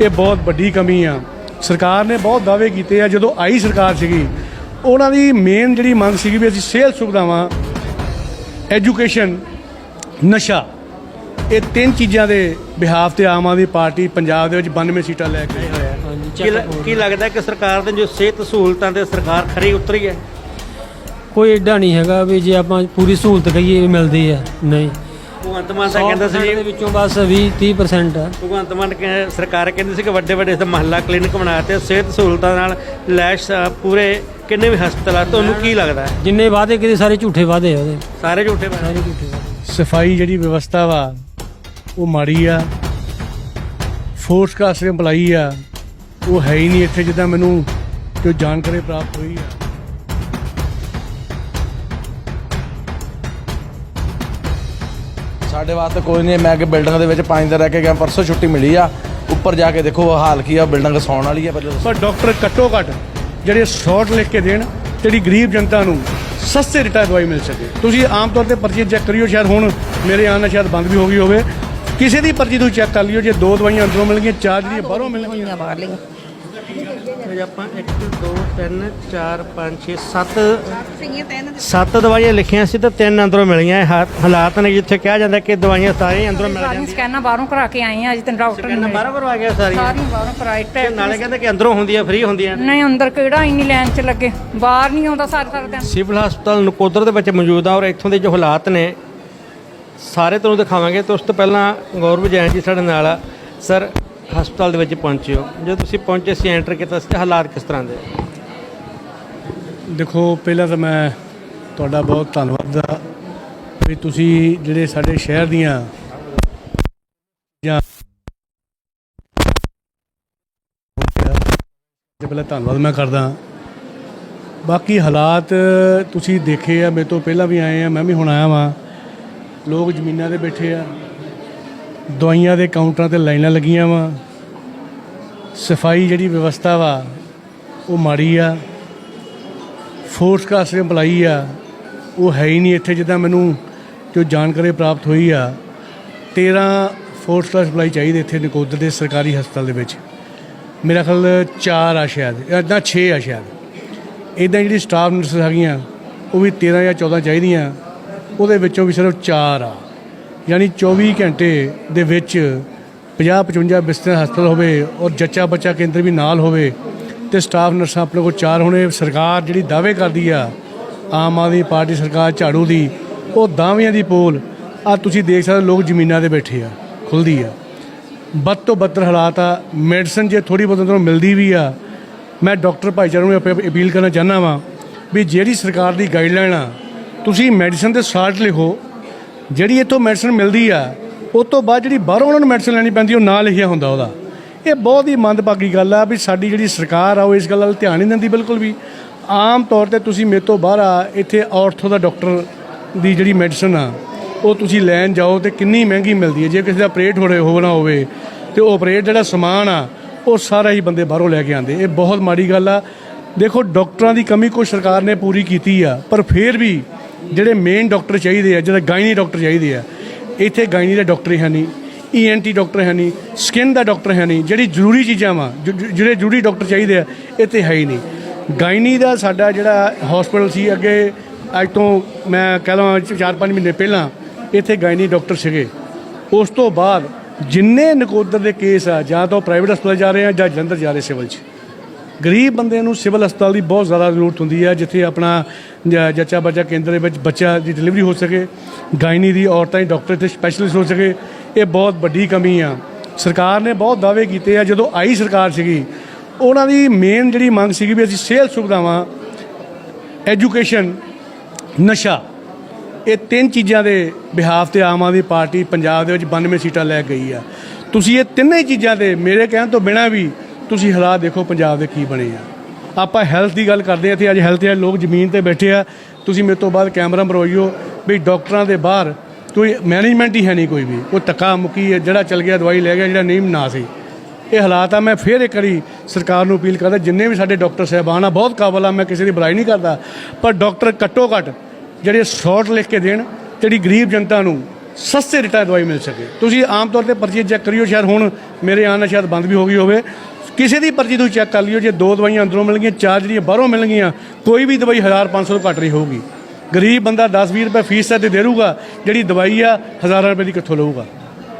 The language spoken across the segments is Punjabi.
ਇਹ ਬਹੁਤ ਵੱਡੀ ਕਮੀ ਆ। ਸਰਕਾਰ ਨੇ ਬਹੁਤ ਦਾਅਵੇ ਕੀਤੇ ਆ ਜਦੋਂ ਆਈ ਸਰਕਾਰ ਸੀਗੀ ਉਹਨਾਂ ਦੀ ਮੇਨ ਜਿਹੜੀ ਮੰਗ ਸੀਗੀ ਵੀ ਅਸੀਂ ਸਿਹਤ ਸੁਵਿਧਾਵਾਂ ਐਜੂਕੇਸ਼ਨ ਨਸ਼ਾ ਇਹ ਤਿੰਨ ਚੀਜ਼ਾਂ ਦੇ ਬਿਹਾਫ ਤੇ ਆਮ ਆਦਮੀ ਪਾਰਟੀ ਪੰਜਾਬ ਦੇ ਵਿੱਚ 92 ਸੀਟਾਂ ਲੈ ਕੇ ਆਈ ਹੈ। ਹਾਂਜੀ ਕੀ ਲੱਗਦਾ ਕਿ ਸਰਕਾਰ ਦੇ ਜੋ ਸਿਹਤ ਸਹੂਲਤਾਂ ਤੇ ਸਰਕਾਰ ਖਰੀ ਉਤਰੀ ਹੈ? ਕੋਈ ਏਡਾ ਨਹੀਂ ਹੈਗਾ ਵੀ ਜੇ ਆਪਾਂ ਪੂਰੀ ਸਹੂਲਤ ਕਹੀਏ ਵੀ ਮਿਲਦੀ ਹੈ ਨਹੀਂ। ਭਗਵੰਤ ਮਾਨ ਤਾਂ ਕਹਿੰਦਾ ਸੀ ਦੇ ਵਿੱਚੋਂ ਬਸ 20 30% ਆ ਭਗਵੰਤ ਮਾਨ ਕਹਿ- ਸਰਕਾਰ ਕਹਿੰਦੀ ਸੀ ਕਿ ਵੱਡੇ ਵੱਡੇ ਤੇ ਮਹੱਲਾ ਕਲੀਨਿਕ ਬਣਾ ਤੇ ਸਿਹਤ ਸਹੂਲਤਾਂ ਨਾਲ ਲੈਸ਼ ਅ, ਪੂਰੇ ਕਿੰਨੇ ਵੀ ਹਸਪਤਾਲ ਆ ਤੁਹਾਨੂੰ ਕੀ ਲੱਗਦਾ ਹੈ? ਜਿੰਨੇ ਵਾਅਦੇ ਕੀਤੇ ਸਾਰੇ ਝੂਠੇ ਵਾਅਦੇ ਆ ਉਹਦੇ। ਸਾਰੇ ਝੂਠੇ ਬਣੇ ਸਾਰੇ ਝੂਠੇ ਵਾਅਦੇ। ਸਫ਼ਾਈ ਜਿਹੜੀ ਵਿਵਸਥਾ ਵਾ ਉਹ ਮਾੜੀ ਆ। ਫੋਰਸ ਕਾਸਟ ਇੰਪਲਾਈ ਆ। ਉਹ ਹੈ ਹੀ ਨਹੀਂ ਇੱਥੇ ਜਿੱਦਾਂ ਮੈਨੂੰ ਜੋ ਜਾਣਕਾਰੀ ਪ੍ਰਾਪਤ ਹੋਈ ਆ। ਸਾਡੇ ਵਾਸਤੇ ਕੋਈ ਨਹੀਂ ਮੈਂ ਕਿ ਬਿਲਡਿੰਗ ਦੇ ਵਿੱਚ ਪੰਜ ਦਿਨ ਰਹਿ ਕੇ ਗਿਆ ਪਰਸੋਂ ਛੁੱਟੀ ਮਿਲੀ ਆ। ਉੱਪਰ ਜਾ ਕੇ ਦੇਖੋ ਹਾਲ ਕੀ ਆ ਬਿਲਡਿੰਗ ਸੌਣ ਵਾਲੀ ਆ ਪਹਿਲਾਂ ਪਰ ਡਾਕਟਰ ਘੱਟੋ ਘੱਟ ਜਿਹੜੇ ਸ਼ਾਰਟ ਲਿਖ ਕੇ ਦੇਣ ਜਿਹੜੀ ਗਰੀਬ ਜਨਤਾ ਨੂੰ ਸਸਤੇ ਰੇਟਾਂ ਦਵਾਈ ਮਿਲ ਸਕੇ। ਤੁਸੀਂ ਆਮ ਤੌਰ ਤੇ ਪਰਚੀ ਚੈੱਕ ਕਰਿਓ ਸ਼ਾਇਦ ਹੁਣ ਮੇਰੇ ਆਉਣ ਨਾਲ ਸ਼ਾਇਦ ਬੰਦ ਵੀ ਹੋ ਗਈ ਹੋਵੇ। ਕਿਸੇ ਦੀ ਪਰਚੀ ਤੁਸੀਂ ਚੈੱਕ ਕਰ ਲਿਓ ਜੇ ਦੋ ਦਵਾਈਆਂ ਅੰਦਰੋਂ ਮਿਲਣਗੀਆਂ ਚਾਰ ਜਿਹੜੀਆਂ ਬਾਹਰੋਂ ਮਿਲਣਗੀਆਂ ਹੋਈਆਂ ਬਾਹਰਲੀਆਂ। ਜੇ ਆਪਾਂ 1 2 3 4 5 6 7 ਸੀਗੀਆਂ ਤਾਂ ਇਹਨਾਂ ਦੇ ਸੱਤ ਦਵਾਈਆਂ ਲਿਖੀਆਂ ਸੀ ਤੇ ਤਿੰਨ ਅੰਦਰੋਂ ਮਿਲੀਆਂ ਇਹ ਹਾ- ਹਾਲਾਤ ਨੇ ਜਿੱਥੇ ਕਿਹਾ ਜਾਂਦਾ ਕਿ ਦਵਾਈਆਂ ਸਾਰੀਆਂ ਅੰਦਰੋਂ ਮਿਲ ਸਾਰੀਆਂ ਜਾਂਦੀਆਂ। ਸਕੈਨਾਂ ਬਾਹਰੋਂ ਕਰਾ ਕੇ ਆਏ ਆ ਅਜੇ ਤੱਕ ਡਾਕਟਰ ਕਹਿੰਦਾ ਨੇ। ਬਾਹਰੋਂ ਕਰਵਾ ਗਿਆ ਸਾਰੀਆਂ। ਸਾਰੀਆਂ ਬਾਹਰੋਂ ਕਰਾਈ ਤੇ ਨਾਲੇ ਕਹਿੰਦੇ ਕਿ ਅੰਦਰੋਂ ਹੁੰਦੀਆਂ ਫ੍ਰੀ ਹੁੰਦੀਆਂ। ਨਹੀਂ ਅੰਦਰ ਕਿਹੜਾ ਇੰਨੀ ਲਾਈਨ 'ਚ ਲੱਗੇ। ਬਾਹਰ ਨਹੀਂ ਆਉਂਦਾ ਸਾਰੇ ਸਾਰੇ ਦਿਨ। ਸਿਵਲ ਹਸਪਤਾਲ ਨਕੋਦਰ ਦੇ ਵਿੱਚ ਮੌਜੂਦ ਆ ਔਰ ਇੱਥੋਂ ਦੇ ਜੋ ਹਾਲਾਤ ਨੇ ਸਾਰੇ ਤੁਹਾਨੂੰ ਦਿਖਾਵਾਂਗੇ। ਤੇ ਉਸ ਤੋਂ ਪਹਿਲਾਂ ਗੌਰਵ ਜੈਨ ਜੀ ਸਾਡੇ ਨਾਲ ਆ। ਸਰ ਹਸਪਤਾਲ ਦੇ ਵਿੱਚ ਪਹੁੰਚੇ ਹੋ। ਜਦੋਂ ਤੁਸੀਂ ਪਹੁੰਚੇ ਸੀ ਐਂਟਰ ਕੀਤਾ ਸੀ, ਹਾਲਾਤ ਕਿਸ ਤਰ੍ਹਾਂ ਦੇ? ਦੇਖੋ, ਪਹਿਲਾਂ ਤਾਂ ਮੈਂ ਤੁਹਾਡਾ ਬਹੁਤ ਧੰਨਵਾਦ ਦਾ ਵੀ ਤੁਸੀਂ ਜਿਹੜੇ ਸਾਡੇ ਸ਼ਹਿਰ ਦੀਆਂ ਜਾਂ ਤੇ ਪਹਿਲਾਂ ਧੰਨਵਾਦ ਮੈਂ ਕਰਦਾ ਬਾਕੀ ਹਾਲਾਤ ਤੁਸੀਂ ਦੇਖੇ ਆ, ਮੇਰੇ ਤੋਂ ਪਹਿਲਾਂ ਵੀ ਆਏ ਆ, ਮੈਂ ਵੀ ਹੁਣ ਆਇਆ ਵਾਂ। ਲੋਕ ਜ਼ਮੀਨਾਂ ਤੇ ਬੈਠੇ ਆ, ਦਵਾਈਆਂ ਦੇ ਕਾਊਂਟਰਾਂ ਤੇ ਲਾਈਨਾਂ ਲੱਗੀਆਂ ਵਾਂ। ਸਫ਼ਾਈ ਜਿਹੜੀ ਵਿਵਸਥਾ ਵਾ, ਉਹ ਮਾੜੀ ਆ। ਫੋਰਸ ਕਾਸਟ ਇੰਪਲਾਈ ਆ। ਉਹ ਹੈ ਹੀ ਨਹੀਂ ਇੱਥੇ ਜਿੱਦਾਂ ਮੈਨੂੰ ਜੋ ਜਾਣਕਾਰੀ ਪ੍ਰਾਪਤ ਹੋਈ ਆ। 13 ਫੋਰਸ ਕਾਸਟ ਇੰਪਲਾਈ ਚਾਹੀਦੇ ਇੱਥੇ ਨਕੋਦਰ ਦੇ ਸਰਕਾਰੀ ਹਸਪਤਾਲ ਦੇ ਵਿੱਚ। ਮੇਰਾ ਖਿਆਲ 4 ਆ ਸ਼ਾਇਦ ਇਦਾਂ 6 ਆ ਸ਼ਾਇਦ। ਇਦਾਂ ਜਿਹੜੀ ਸਟਾਫ ਨਰਸ ਹੈਗੀਆਂ, ਉਹ ਵੀ 13 ਜਾਂ 14 ਚਾਹੀਦੀਆਂ। ਉਹਦੇ ਵਿੱਚੋਂ ਵੀ ਸਿਰਫ 4 ਆ। ਯਾਨੀ 24 ਘੰਟੇ ਦੇ ਵਿੱਚ 50 55 ਬਿਸਤਰ ਹਸਪਤਾਲ ਹੋਵੇ ਔਰ ਜੱਚਾ ਬੱਚਾ ਕੇਂਦਰ ਵੀ ਨਾਲ ਹੋਵੇ ਤੇ ਸਟਾਫ ਨਰਸਾਂ ਆਪਣੇ ਕੋਲ ਚਾਰ ਹੋਣੇ, ਸਰਕਾਰ ਜਿਹੜੀ ਦਾਅਵੇ ਕਰਦੀ ਆ, ਆਮ ਆਦਮੀ ਪਾਰਟੀ ਸਰਕਾਰ ਝਾੜੂ ਦੀ, ਉਹ ਦਾਅਵਿਆਂ ਦੀ ਪੋਲ ਆ ਤੁਸੀਂ ਦੇਖ ਸਕਦੇ ਹੋ ਲੋਕ ਜ਼ਮੀਨਾਂ ਤੇ ਬੈਠੇ ਆ ਖੁੱਲਦੀ ਆ। ਬਦ ਤੋਂ ਬੱਤਰ ਹਾਲਾਤ ਆ, ਮੈਡੀਸਨ ਜੇ ਥੋੜੀ ਬਹੁਤ ਅੰਦਰੋਂ ਮਿਲਦੀ ਵੀ ਆ, ਮੈਂ ਡਾਕਟਰ ਭਾਈਚਾਰੇ ਨੂੰ ਅਪ- ਅਪੀਲ ਕਰਨਾ ਚਾਹੁੰਦਾ ਵਾਂ ਵੀ ਜਿਹੜੀ ਸਰਕਾਰ ਦੀ ਗਾਈਡਲਾਈਨ ਆ, ਤੁਸੀਂ ਮੈਡੀਸਨ ਦੇ ਸਾਲਟ ਲਿਖੋ, ਜਿਹੜੀ ਇੱਥੋਂ ਮੈਡੀਸਨ ਮਿਲਦੀ ਆ ਉਸ ਤੋਂ ਬਾਅਦ ਜਿਹੜੀ ਬਾਹਰੋਂ ਉਹਨਾਂ ਨੂੰ ਮੈਡੀਸਨ ਲੈਣੀ ਪੈਂਦੀ, ਉਹ ਨਾਂ ਲਿਖਿਆ ਹੁੰਦਾ ਉਹਦਾ। ਇਹ ਬਹੁਤ ਹੀ ਮੰਦਭਾਗੀ ਗੱਲ ਆ ਵੀ ਸਾਡੀ ਜਿਹੜੀ ਸਰਕਾਰ ਆ, ਉਹ ਇਸ ਗੱਲ ਵੱਲ ਧਿਆਨ ਨਹੀਂ ਦਿੰਦੀ ਬਿਲਕੁਲ ਵੀ। ਆਮ ਤੌਰ ਤੇ ਤੁਸੀਂ ਮੇਰੇ ਤੋਂ ਬਾਹਰ ਆ, ਇੱਥੇ ਆਰਥੋ ਦਾ ਡਾਕਟਰ ਦੀ ਜਿਹੜੀ ਮੈਡੀਸਨ ਆ, ਉਹ ਤੁਸੀਂ ਲੈਣ ਜਾਓ ਤੇ ਕਿੰਨੀ ਮਹਿੰਗੀ ਮਿਲਦੀ ਹੈ। ਜੇ ਕਿਸੇ ਦਾ ਆਪਰੇਟ ਹੋ ਰਿਹਾ ਹੋਣਾ ਹੋਵੇ ਤੇ ਉਹ ਆਪਰੇਟ ਜਿਹੜਾ ਸਮਾਨ ਆ, ਉਹ ਸਾਰਾ ਹੀ ਬੰਦੇ ਬਾਹਰੋਂ ਲੈ ਕੇ ਆਉਂਦੇ। ਇਹ ਬਹੁਤ ਮਾੜੀ ਗੱਲ ਆ। ਦੇਖੋ, ਡਾਕਟਰਾਂ ਦੀ ਕਮੀ ਕੋਈ ਸਰਕਾਰ ਨੇ ਪੂਰੀ ਕੀਤੀ ਆ, ਪਰ ਫਿਰ ਵੀ ਜਿਹੜੇ ਮੇਨ ਡਾਕਟਰ ਚਾਹੀਦੇ ਆ, ਜਿਹੜੇ ਗਾਇਨੀ ਡਾਕਟਰ ਚਾਹੀਦੇ ਆ ਇੱਥੇ ਗਾਇਨੀ ਦਾ ਡਾਕਟਰ ਹੈ ਨਹੀਂ ਈਐਨਟੀ ਡਾਕਟਰ ਹੈ ਨਹੀਂ ਸਕਿਨ ਦਾ ਡਾਕਟਰ ਹੈ ਨਹੀਂ, ਜਿਹੜੀ ਜ਼ਰੂਰੀ ਚੀਜ਼ਾਂ ਵਾ ਜਿਹੜੇ ਜ਼ਰੂਰੀ ਡਾਕਟਰ ਚਾਹੀਦੇ ਆ, ਇੱਥੇ ਹੈ ਹੀ ਨਹੀਂ। ਗਾਇਨੀ ਦਾ ਸਾਡਾ ਜਿਹੜਾ ਹਸਪੀਟਲ ਸੀ, ਅੱਗੇ ਅੱਜ ਤੋਂ ਮੈਂ ਕਹਿ ਲਵਾਂ 4-5 ਮਹੀਨੇ ਪਹਿਲਾਂ ਇੱਥੇ ਗਾਇਨੀ ਡਾਕਟਰ ਸੀਗੇ। ਉਸ ਤੋਂ ਬਾਅਦ ਜਿੰਨੇ ਨਕੋਦਰ ਦੇ ਕੇਸ ਆ, ਜਾਂ ਤਾਂ ਪ੍ਰਾਈਵੇਟ ਹਸਪਤਾਲ ਜਾ ਰਹੇ ਆ ਜਾਂ ਜਲੰਧਰ ਜਾ ਰਹੇ ਸਿਵਲ 'ਚ। ਗਰੀਬ ਬੰਦੇ ਨੂੰ ਸਿਵਲ ਹਸਪਤਾਲ ਦੀ ਬਹੁਤ ਜ਼ਿਆਦਾ ਜ਼ਰੂਰਤ ਹੁੰਦੀ ਹੈ, ਜਿੱਥੇ ਆਪਣਾ ਜ- ਜੱਚਾ ਬੱਚਾ ਕੇਂਦਰ ਦੇ ਵਿੱਚ ਬੱਚਾ ਦੀ ਡਿਲੀਵਰੀ ਹੋ ਸਕੇ, ਗਾਇਨੀ ਦੀ ਔਰਤਾਂ ਦੀ ਡਾਕਟਰ ਤੇ ਸਪੈਸ਼ਲਿਸਟ ਹੋ ਸਕੇ, ਇਹ ਬਹੁਤ ਵੱਡੀ ਕਮੀ ਆ। ਸਰਕਾਰ ਨੇ ਬਹੁਤ ਦਾਅਵੇ ਕੀਤੇ ਆ, ਜਦੋਂ ਆਈ ਸਰਕਾਰ ਸੀਗੀ, ਉਹਨਾਂ ਦੀ ਮੇਨ ਜਿਹੜੀ ਮੰਗ ਸੀਗੀ ਵੀ ਅਸੀਂ ਸਿਹਤ ਸੁਵਿਧਾਵਾਂ ਐਜੂਕੇਸ਼ਨ ਨਸ਼ਾ, ਇਹ ਤਿੰਨ ਚੀਜ਼ਾਂ ਦੇ ਬਿਹਾਫ ਤੇ ਆਮ ਆਦਮੀ ਪਾਰਟੀ ਪੰਜਾਬ ਦੇ ਵਿੱਚ 92 ਸੀਟਾਂ ਲੈ ਗਈ ਆ। ਤੁਸੀਂ ਇਹ ਤਿੰਨੇ ਚੀਜ਼ਾਂ ਦੇ ਮੇਰੇ ਕਹਿਣ ਤੋਂ ਬਿਨਾਂ ਵੀ ਤੁਸੀਂ ਹਾਲਾਤ ਦੇਖੋ, ਪੰਜਾਬ ਦੇ ਕੀ ਬਣੇ ਆ। ਆਪਾਂ ਹੈਲਥ ਦੀ ਗੱਲ ਕਰਦੇ ਆ ਤੇ ਅੱਜ ਹੈਲਥ ਦੇ ਲੋਕ ਜ਼ਮੀਨ ਤੇ ਬੈਠੇ ਆ। ਤੁਸੀਂ ਮੇਰੇ ਤੋਂ ਬਾਅਦ ਕੈਮਰਾ ਮਰਵਾਈਓ ਵੀ ਡਾਕਟਰਾਂ ਦੇ ਬਾਹਰ ਕੋਈ ਮੈਨੇਜਮੈਂਟ ਹੀ ਹੈ ਨਹੀਂ ਕੋਈ ਵੀ। ਉਹ ਧੱਕਾ ਮੁੱਕੀ ਹੈ, ਜਿਹੜਾ ਚੱਲ ਗਿਆ, ਦਵਾਈ ਲੈ ਗਿਆ, ਜਿਹੜਾ ਨਹੀਂ, ਨਾ ਸੀ ਇਹ ਹਾਲਾਤ ਆ, ਮੈਂ ਫਿਰ ਇੱਕ ਵਾਰੀ ਸਰਕਾਰ ਨੂੰ ਅਪੀਲ ਕਰਦਾ, ਜਿੰਨੇ ਵੀ ਸਾਡੇ ਡਾਕਟਰ ਸਾਹਿਬਾਨ ਆ, ਬਹੁਤ ਕਾਬਲ ਆ, ਮੈਂ ਕਿਸੇ ਦੀ ਬੁਰਾਈ ਨਹੀਂ ਕਰਦਾ, ਪਰ ਡਾਕਟਰ ਘੱਟੋ ਘੱਟ ਜਿਹੜੇ ਸ਼ਾਰਟ ਲਿਖ ਕੇ ਦੇਣ, ਜਿਹੜੀ ਗਰੀਬ ਜਨਤਾ ਨੂੰ ਸਸਤੇ ਰੇਟਾਂ ਦਵਾਈ ਮਿਲ ਸਕੇ। ਤੁਸੀਂ ਆਮ ਤੌਰ ਤੇ ਪਰਚੀ ਚੈੱਕ ਕਰਿਓ, ਸ਼ਾਇਦ ਹੁਣ ਮੇਰੇ ਆਉਣ ਨਾਲ ਸ਼ਾਇਦ ਬੰਦ ਵੀ ਹੋ ਗਈ ਹੋਵੇ। ਕਿਸੇ ਦੀ ਪਰਚੀ ਤੁਸੀਂ ਚੈੱਕ ਕਰ ਲਿਓ, ਜੇ ਦੋ ਦਵਾਈਆਂ ਅੰਦਰੋਂ ਮਿਲਣਗੀਆਂ, ਚਾਰ ਜਿਹੜੀਆਂ ਬਾਹਰੋਂ ਮਿਲਣਗੀਆਂ, ਕੋਈ ਵੀ ਦਵਾਈ 1500 ਤੋਂ ਘੱਟ ਨਹੀਂ ਹੋਊਗੀ। ਗਰੀਬ ਬੰਦਾ 10-20 ਰੁਪਏ ਫੀਸ ਤੇ ਦੇ ਦੂਗਾ ਜਿਹੜੀ ਦਵਾਈ ਆ, ਹਜ਼ਾਰਾਂ ਰੁਪਏ ਦੀ ਕਿੱਥੋਂ ਲਊਗਾ।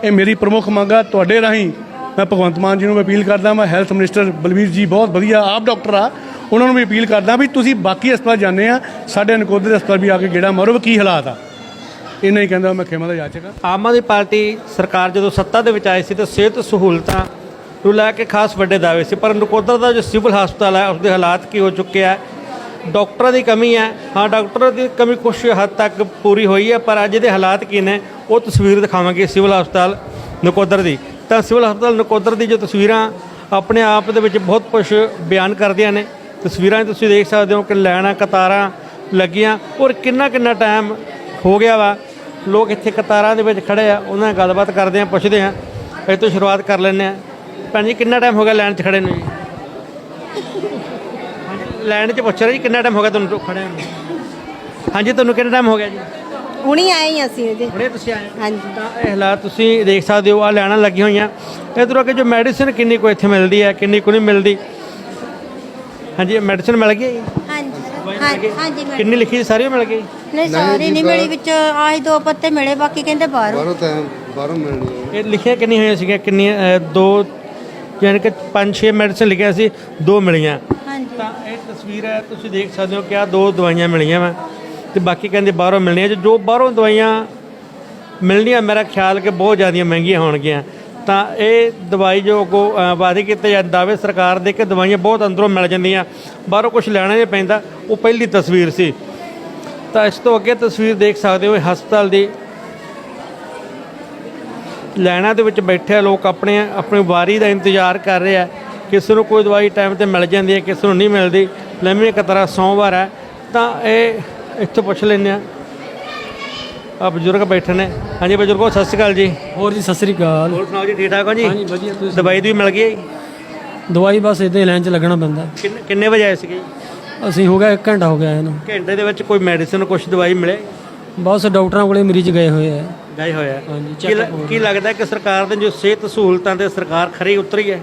ਇਹ ਮੇਰੀ ਪ੍ਰਮੁੱਖ ਮੰਗ ਆ, ਤੁਹਾਡੇ ਰਾਹੀਂ ਮੈਂ ਭਗਵੰਤ ਮਾਨ ਜੀ ਨੂੰ ਵੀ ਅਪੀਲ ਕਰਦਾ ਮੈਂ ਹੈਲਥ ਮਿਨਿਸਟਰ ਬਲਵੀਰ ਜੀ ਬਹੁਤ ਵਧੀਆ ਆਪ ਡਾਕਟਰ ਆ, ਉਹਨਾਂ ਨੂੰ ਵੀ ਅਪੀਲ ਕਰਦਾ ਵੀ ਤੁਸੀਂ ਬਾਕੀ ਹਸਪਤਾਲ ਜਾਂਦੇ ਆ, ਸਾਡੇ ਨਕੋਦਰ ਦੇ ਹਸਪਤਾਲ ਵੀ ਆ ਕੇ ਗੇੜਾ ਮਾਰੋ, ਵੀ ਕੀ ਹਾਲਾਤ ਆ। ਇਹਨਾਂ ਹੀ ਕਹਿੰਦਾ, ਮੈਂ ਖੇਮਾ ਦਾ ਜਾਚਕ ਆ। ਆਮ ਆਦਮੀ ਪਾਰਟੀ ਸਰਕਾਰ ਜਦੋਂ ਸੱਤਾ ਦੇ ਵਿੱਚ ਆਈ ਸੀ ਤਾਂ ਸਿਹਤ ਸਹੂਲਤਾਂ ਨੂੰ ਲੈ ਕੇ ਖਾਸ ਵੱਡੇ ਦਾਅਵੇ ਸੀ। ਪਰ ਨਕੋਦਰ ਦਾ ਜੋ ਸਿਵਲ ਹਸਪਤਾਲ ਹੈ, ਉਸਦੇ ਹਾਲਾਤ ਕੀ ਹੋ ਚੁੱਕੇ ਆ? ਡਾਕਟਰਾਂ ਦੀ ਕਮੀ ਹੈ। ਹਾਂ, ਡਾਕਟਰਾਂ ਦੀ ਕਮੀ ਕੁਝ ਹੱਦ ਤੱਕ ਪੂਰੀ ਹੋਈ ਹੈ, ਪਰ ਅੱਜ ਦੇ ਹਾਲਾਤ ਕੀ ਨੇ, ਉਹ ਤਸਵੀਰ ਦਿਖਾਵਾਂਗੇ ਸਿਵਲ ਹਸਪਤਾਲ ਨਕੋਦਰ ਦੀ। ਤਾਂ ਸਿਵਲ ਹਸਪਤਾਲ ਨਕੋਦਰ ਦੀ ਜੋ ਤਸਵੀਰਾਂ ਆਪਣੇ ਆਪ ਦੇ ਵਿੱਚ ਬਹੁਤ ਕੁਝ ਬਿਆਨ ਕਰਦੀਆਂ ਨੇ। ਤਸਵੀਰਾਂ ਤੁਸੀਂ ਦੇਖ ਸਕਦੇ ਹੋ ਕਿ ਲੈਣਾ, ਕਤਾਰਾਂ ਲੱਗੀਆਂ ਔਰ ਕਿੰਨਾ ਕਿੰਨਾ ਟਾਈਮ ਹੋ ਗਿਆ ਵਾ। ਲੋਕ ਇੱਥੇ ਕਤਾਰਾਂ ਦੇ ਵਿੱਚ ਖੜੇ ਆ, ਉਹਨਾਂ ਨਾਲ ਗੱਲਬਾਤ ਕਰਦੇ ਆ, ਪੁੱਛਦੇ ਆ। ਇਹ ਤੋਂ ਸ਼ੁਰੂਆਤ ਕਰ ਲੈਂਦੇ ਆ। ਭੈਣ ਜੀ ਕਿੰਨਾ ਟਾਈਮ ਹੋ ਗਿਆ ਲਾਈਨ 'ਚ ਖੜੇ ਨੂੰ ਜੀ? ਲਾਈਨ 'ਚ ਪੁੱਛ ਰਹੇ ਜੀ ਕਿੰਨਾ ਟਾਈਮ ਹੋ ਗਿਆ ਤੁਹਾਨੂੰ ਖੜੇ ਨੂੰ? ਹਾਂਜੀ ਤੁਹਾਨੂੰ ਕਿੰਨਾ ਟਾਈਮ ਹੋ ਗਿਆ ਜੀ? ਹੁਣੀ ਆਏ ਹੀ ਅਸੀਂ ਇਹਦੇ ਹੁਣੇ ਤੁਸੀਂ ਆਏ ਹੋ। ਹਾਂਜੀ। ਤਾਂ ਇਹ ਹਾਲਾਤ ਤੁਸੀਂ ਦੇਖ ਸਕਦੇ ਹੋ ਆ ਲੈਣਾ ਲੱਗੀਆਂ ਹੋਈਆਂ। ਇਧਰੋਂ ਅੱਗੇ ਜੋ ਮੈਡੀਸਿਨ ਕਿੰਨੀ ਕੋ ਇੱਥੇ ਮਿਲਦੀ ਹੈ ਕਿੰਨੀ ਕੋ ਨਹੀਂ ਮਿਲਦੀ। ਹਾਂਜੀ ਮੈਡੀਸਿਨ ਮਿਲ ਗਈ ਹੈ ਜੀ? ਹਾਂਜੀ? ਹਾਂਜੀ ਮੈਡਮ। ਕਿੰਨੀ ਲਿਖੀ ਸੀ ਸਾਰੀ ਮਿਲ ਗਈ? ਨਹੀਂ ਸਾਰੀ ਨਹੀਂ ਮਿਲੀ ਵਿੱਚ ਆਹੀ ਦੋ ਪੱਤੇ ਮਿਲੇ ਬਾਕੀ ਕਹਿੰਦੇ ਬਾਹਰੋਂ। ਬਾਹਰੋਂ ਤਾਂ ਬਾਹਰੋਂ ਮਿਲਣੀ ਹੈ ਇਹ ਲਿਖਿਆ ਕਿੰਨੀ ਹੋਈਆਂ ਸੀਗੀਆਂ? ਅਹ, ਦੋ ਯਾਨੀ ਕਿ ਪੰਜ ਛੇ ਮੈਡੀਸਿਨ ਲਿਖਿਆ ਸੀ ਦੋ ਮਿਲੀਆਂ। ਹਾਂਜੀ। ਤਾਂ ਇਹ ਤਸਵੀਰ ਹੈ ਤੁਸੀਂ ਦੇਖ ਸਕਦੇ ਹੋ ਕਿ ਆ ਦੋ ਦਵਾਈਆਂ ਮਿਲੀਆਂ ਵਾ ਤੇ ਬਾਕੀ ਕਹਿੰਦੇ ਬਾਹਰੋਂ ਮਿਲਣੀਆਂ ਜੋ- ਜੋ ਬਾਹਰੋਂ ਦਵਾਈਆਂ ਮਿਲਣੀਆਂ ਮੇਰਾ ਖਿਆਲ ਕਿ ਬਹੁਤ ਜ਼ਿਆਦਾ ਮਹਿੰਗੀਆਂ ਹੋਣਗੀਆਂ। ਤਾਂ ਇਹ ਦਵਾਈ ਜੋ ਕੋ ਵਾਅਦੇ ਕੀਤੇ ਜਾਂ ਦਾਅਵੇ ਸਰਕਾਰ ਦੇ ਕਿ ਦਵਾਈਆਂ ਬਹੁਤ ਅੰਦਰੋਂ ਮਿਲ ਜਾਂਦੀਆਂ ਬਾਹਰੋਂ ਕੁਝ ਲੈਣਾ ਨਹੀਂ ਪੈਂਦਾ ਉਹ ਪਹਿਲੀ ਤਸਵੀਰ ਸੀ। ਤਾਂ ਇਸ ਤੋਂ ਅੱਗੇ ਤਸਵੀਰ ਦੇਖ ਸਕਦੇ ਹੋ ਇਹ ਹਸਪਤਾਲ ਦੀ ਲਾਈਨਾਂ ਦੇ ਵਿੱਚ ਬੈਠੇ ਲੋਕ ਆਪਣੇ ਆਪਣੀ ਵਾਰੀ ਦਾ ਇੰਤਜ਼ਾਰ ਕਰ ਰਹੇ ਆ। ਕਿਸੇ ਨੂੰ ਕੋਈ ਦਵਾਈ ਟਾਈਮ ਤੇ ਮਿਲ ਜਾਂਦੀ ਹੈ ਕਿਸੇ ਨੂੰ ਨਹੀਂ ਮਿਲਦੀ। ਲੰਮੀ ਕਤਰਾ ਸੋਮਵਾਰ ਹੈ। ਤਾਂ ਇਹ ਇੱਥੋਂ ਪੁੱਛ ਲੈਂਦੇ ਆ। ਆ ਬਜ਼ੁਰਗ ਬੈਠੇ ਨੇ। ਹਾਂਜੀ ਬਜ਼ੁਰਗੋ ਸਤਿ ਸ਼੍ਰੀ ਅਕਾਲ ਜੀ। ਹੋਰ ਜੀ ਸਤਿ ਸ੍ਰੀ ਅਕਾਲ। ਹੋਰ ਸੁਣਾਓ ਜੀ ਠੀਕ ਠਾਕ ਹੋ ਜੀ? ਹਾਂਜੀ ਵਧੀਆ ਤੁਸੀਂ ਦਵਾਈ ਦੀ ਮਿਲ ਗਈ ਹੈ ਜੀ? ਦਵਾਈ ਬਸ ਇੱਦਾਂ ਹੀ ਲਾਈਨ 'ਚ ਲੱਗਣਾ ਪੈਂਦਾ। ਕਿੰਨੇ ਕਿੰਨੇ ਵਜੇ ਆਏ ਸੀਗੇ ਜੀ? ਅਸੀਂ ਹੋ ਗਿਆ 1 ਘੰਟਾ ਹੋ ਗਿਆ ਇਹਨੂੰ। ਘੰਟੇ ਦੇ ਵਿੱਚ ਕੋਈ ਮੈਡੀਸਿਨ ਕੁਝ ਦਵਾਈ ਮਿਲੇ? ਬਸ ਡਾਕਟਰਾਂ ਕੋਲੇ ਮਰੀਜ਼ ਗਏ ਹੋਏ ਆ। ਗਏ ਹੋਇਆ। ਹਾਂਜੀ, ਕੀ ਲ- ਕੀ ਲੱਗਦਾ ਕਿ ਸਰਕਾਰ ਦੇ ਜੋ ਸਿਹਤ ਸਹੂਲਤਾਂ ਤੇ ਸਰਕਾਰ ਖਰੀ ਉਤਰੀ ਹੈ?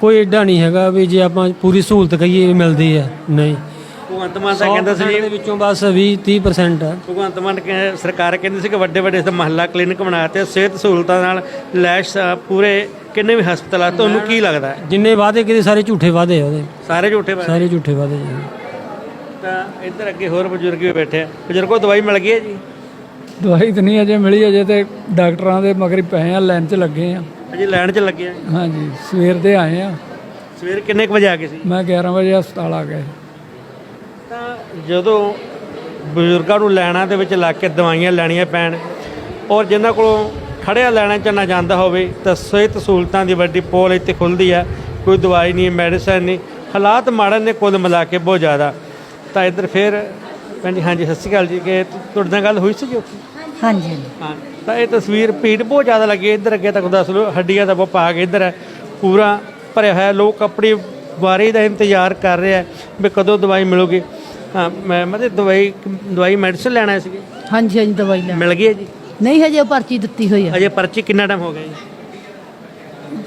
ਕੋਈ ਐਡਾ ਨਹੀਂ ਹੈਗਾ ਵੀ ਜੇ ਆਪਾਂ ਪੂਰੀ ਸਹੂਲਤ ਕਹੀਏ ਇਹ ਮਿਲਦੀ ਹੈ ਨਹੀਂ। ਭਗਵੰਤ ਮਾਨ ਤਾਂ ਕਹਿੰਦਾ ਸੀ 100% ਦੇ ਵਿੱਚੋਂ ਬਸ 20 30% ਹੈ। ਭਗਵੰਤ ਮਾਨ ਕਹਿ- ਸਰਕਾਰ ਕਹਿੰਦੀ ਸੀ ਕਿ ਵੱਡੇ ਵੱਡੇ ਮਹੱਲਾ ਕਲੀਨਿਕ ਬਣਾਤੇ ਸਿਹਤ ਸਹੂਲਤਾਂ ਨਾਲ ਲੈਸ਼ ਅ, ਪੂਰੇ ਕਿੰਨੇ ਵੀ ਹਸਪਤਾਲ ਆ ਤੁਹਾਨੂੰ ਕੀ ਲੱਗਦਾ ਹੈ? ਜਿੰਨੇ ਵਾਅਦੇ ਕਿਤੇ ਸਾਰੇ ਝੂਠੇ ਵਾਅਦੇ ਆ ਉਹਦੇ। ਸਾਰੇ ਝੂਠੇ ਬਾਰੇ ਸਾਰੇ ਝੂਠੇ ਵਾਅਦੇ ਜੀ। ਤਾਂ ਇੱਧਰ ਅੱਗੇ ਹੋਰ ਬਜ਼ੁਰਗ ਵੀ ਬੈਠੇ ਆ। ਬਜ਼ੁਰਗੋ ਦਵਾਈ ਮਿਲ ਗਈ ਹੈ ਜੀ? ਦਵਾਈ ਤਾਂ ਨਹੀਂ ਅਜੇ ਮਿਲੀ ਅਜੇ ਤੇ ਡਾਕਟਰਾਂ ਦੇ ਮਗਰ ਹੀ ਪਏ ਆ ਲਾਈਨ 'ਚ ਲੱਗੇ ਆ। ਅਜੇ ਲਾਈਨ 'ਚ ਲੱਗੇ ਆ? ਹਾਂਜੀ ਸਵੇਰ ਦੇ ਆਏ ਆ। ਸਵੇਰ ਕਿੰਨੇ ਕੁ ਵਜੇ ਆ ਗਏ ਸੀ? ਮੈਂ 11 ਵਜੇ ਹਸਪਤਾਲ ਆ ਗਿਆ ਤਾਂ ਜਦੋਂ ਬਜ਼ੁਰਗਾਂ ਨੂੰ ਲੈਣਾ ਦੇ ਵਿੱਚ ਲੱਗ ਕੇ ਦਵਾਈਆਂ ਲੈਣੀਆਂ ਪੈਣ ਔਰ ਜਿਨ੍ਹਾਂ ਕੋਲੋਂ ਖੜਿਆ ਲੈਣਾ ਚ ਨਾ ਜਾਂਦਾ ਹੋਵੇ ਤਾਂ ਸਿਹਤ ਸਹੂਲਤਾਂ ਦੀ ਵੱਡੀ ਪੋਲ ਇੱਥੇ ਖੁੱਲਦੀ ਹੈ ਕੋਈ ਦਵਾਈ ਨਹੀਂ ਮੈਡੀਸਨ ਨਹੀਂ। ਹਾਲਾਤ ਮਾੜੇ ਨੇ ਕੁੱਲ ਮਿਲਾ ਕੇ ਬਹੁਤ ਜ਼ਿਆਦਾ। ਤਾਂ ਇੱਧਰ ਫਿਰ ਭੈਣ ਜੀ ਹਾਂਜੀ ਸਤਿ ਸ਼੍ਰੀ ਅਕਾਲ ਜੀ ਕਿ ਤੁਹਾਡੇ ਨਾਲ ਗੱਲ ਹੋਈ ਸੀ ਜੀ ਉੱਥੇ? ਹਾਂਜੀ ਹਾਂ ਤਾਂ ਇਹ ਤਸਵੀਰ ਭੀੜ ਬਹੁਤ ਜ਼ਿਆਦਾ ਲੱਗੀ ਹੈ। ਇੱਧਰ ਅੱਗੇ ਤੱਕ ਦੱਸ ਲਓ ਹੱਡੀਆਂ ਦਾ ਭਾਗ ਇੱਧਰ ਹੈ। ਪੂਰਾ ਭਰਿਆ ਹੋਇਆ ਲੋਕ ਆਪਣੀ ਵਾਰੀ ਦਾ ਇੰਤਜ਼ਾਰ ਕਰ ਰਹੇ ਆ ਵੀ ਕਦੋਂ ਦਵਾਈ ਮਿਲੂਗੀ। ਹਾਂ ਮੈਂ ਮਤਲਬ ਦਵਾਈ ਦਵਾਈ ਮੈਡੀਸਨ ਲੈਣਾ ਸੀ ਹਾਂਜੀ ਹਾਂਜੀ ਦਵਾਈ ਲੈ ਮਿਲ ਗਈ ਹੈ ਜੀ? ਨਹੀਂ ਹਜੇ ਉਹ ਪਰਚੀ ਦਿੱਤੀ ਹੋਈ ਆ ਅਜੇ ਪਰਚੀ ਕਿੰਨਾ ਟਾਈਮ ਹੋ ਗਿਆ ਜੀ?